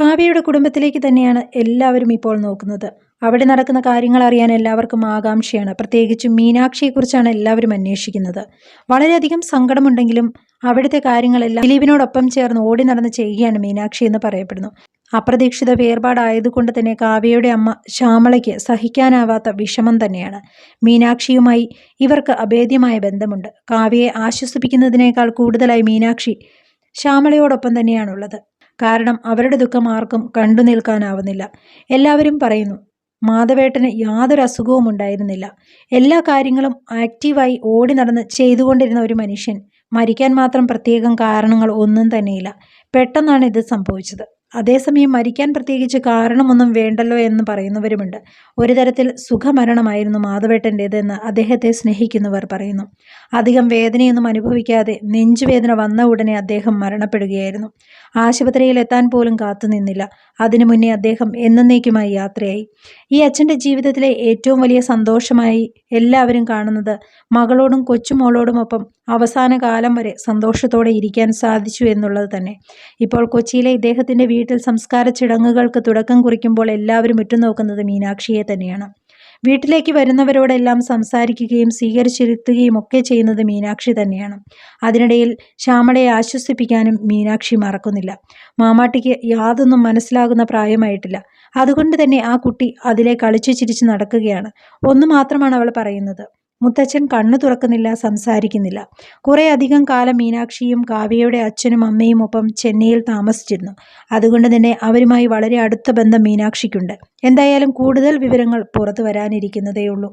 കാവ്യയുടെ കുടുംബത്തിലേക്ക് തന്നെയാണ് എല്ലാവരും ഇപ്പോൾ നോക്കുന്നത്. അവിടെ നടക്കുന്ന കാര്യങ്ങൾ അറിയാൻ എല്ലാവർക്കും ആകാംക്ഷയാണ്. പ്രത്യേകിച്ചും മീനാക്ഷിയെക്കുറിച്ചാണ് എല്ലാവരും അന്വേഷിക്കുന്നത്. വളരെയധികം സങ്കടമുണ്ടെങ്കിലും അവിടുത്തെ കാര്യങ്ങളെല്ലാം ദിലീപിനോടൊപ്പം ചേർന്ന് ഓടി നടന്ന് ചെയ്യുകയാണ് മീനാക്ഷി എന്ന് പറയപ്പെടുന്നു. അപ്രതീക്ഷിത വേർപാടായതുകൊണ്ട് തന്നെ കാവ്യയുടെ അമ്മ ശ്യാമളയ്ക്ക് സഹിക്കാനാവാത്ത വിഷമം തന്നെയാണ്. മീനാക്ഷിയുമായി ഇവർക്ക് അഭേദ്യമായ ബന്ധമുണ്ട്. കാവ്യയെ ആശ്വസിപ്പിക്കുന്നതിനേക്കാൾ കൂടുതലായി മീനാക്ഷി ശ്യാമളയോടൊപ്പം തന്നെയാണുള്ളത്. കാരണം അവരുടെ ദുഃഖം ആർക്കും കണ്ടു നിൽക്കാനാവുന്നില്ല. എല്ലാവരും പറയുന്നു മാധവേട്ടന് യാതൊരു അസുഖവും ഉണ്ടായിരുന്നില്ല. എല്ലാ കാര്യങ്ങളും ആക്റ്റീവായി ഓടി നടന്ന് ചെയ്തുകൊണ്ടിരുന്ന ഒരു മനുഷ്യൻ. മരിക്കാൻ മാത്രം പ്രത്യേകം കാരണങ്ങൾ ഒന്നും തന്നെയില്ല. പെട്ടെന്നാണ് ഇത് സംഭവിച്ചത്. അതേസമയം മരിക്കാൻ പ്രത്യേകിച്ച് കാരണമൊന്നും വേണ്ടല്ലോ എന്ന് പറയുന്നവരുമുണ്ട്. ഒരു തരത്തിൽ സുഖമരണമായിരുന്നു മാധവേട്ടന്റേതെന്ന് അദ്ദേഹത്തെ സ്നേഹിക്കുന്നവർ പറയുന്നു. അധികം വേദനയൊന്നും അനുഭവിക്കാതെ നെഞ്ചുവേദന വന്ന ഉടനെ അദ്ദേഹം മരണപ്പെടുകയായിരുന്നു. ആശുപത്രിയിൽ എത്താൻ പോലും കാത്തുനിന്നില്ല അതിനു മുന്നേ അദ്ദേഹം എന്നേക്കുമായി യാത്രയായി. ഈ അച്ഛന്റെ ജീവിതത്തിലെ ഏറ്റവും വലിയ സന്തോഷമായി എല്ലാവരും കാണുന്നത് മകളോടും കൊച്ചുമോളോടുമൊപ്പം അവസാന കാലം വരെ സന്തോഷത്തോടെ ഇരിക്കാൻ സാധിച്ചു എന്നുള്ളത് തന്നെ. ഇപ്പോൾ കൊച്ചിയിലെ ഇദ്ദേഹത്തിന്റെ വീട്ടിൽ സംസ്കാര ചടങ്ങുകൾക്ക് തുടക്കം കുറിക്കുമ്പോൾ എല്ലാവരും ഉറ്റുനോക്കുന്നത് മീനാക്ഷിയെ തന്നെയാണ്. വീട്ടിലേക്ക് വരുന്നവരോടെല്ലാം സംസാരിക്കുകയും സ്വീകരിച്ചിരുത്തുകയും ഒക്കെ ചെയ്യുന്നത് മീനാക്ഷി തന്നെയാണ്. അതിനിടയിൽ ശ്യാമളയെ ആശ്വസിപ്പിക്കാനും മീനാക്ഷി മറക്കുന്നില്ല. മാമാട്ടിക്ക് യാതൊന്നും മനസ്സിലാകുന്ന പ്രായമായിട്ടില്ല. അതുകൊണ്ട് തന്നെ ആ കുട്ടി അതിലെ കളിച്ചു ചിരിച്ച് നടക്കുകയാണ്. ഒന്ന് മാത്രമാണ് അവൾ പറയുന്നത്. മുത്തച്ഛൻ കണ്ണു തുറക്കുന്നില്ല സംസാരിക്കുന്നില്ല. കുറേ അധികം കാലം മീനാക്ഷിയും കാവ്യയുടെ അച്ഛനും അമ്മയും ഒപ്പം ചെന്നൈയിൽ താമസിച്ചിരുന്നു. അതുകൊണ്ട് തന്നെ അവരുമായി വളരെ അടുത്ത ബന്ധം മീനാക്ഷിക്കുണ്ട്. എന്തായാലും കൂടുതൽ വിവരങ്ങൾ പുറത്തു വരാനിരിക്കുന്നതേയുള്ളൂ.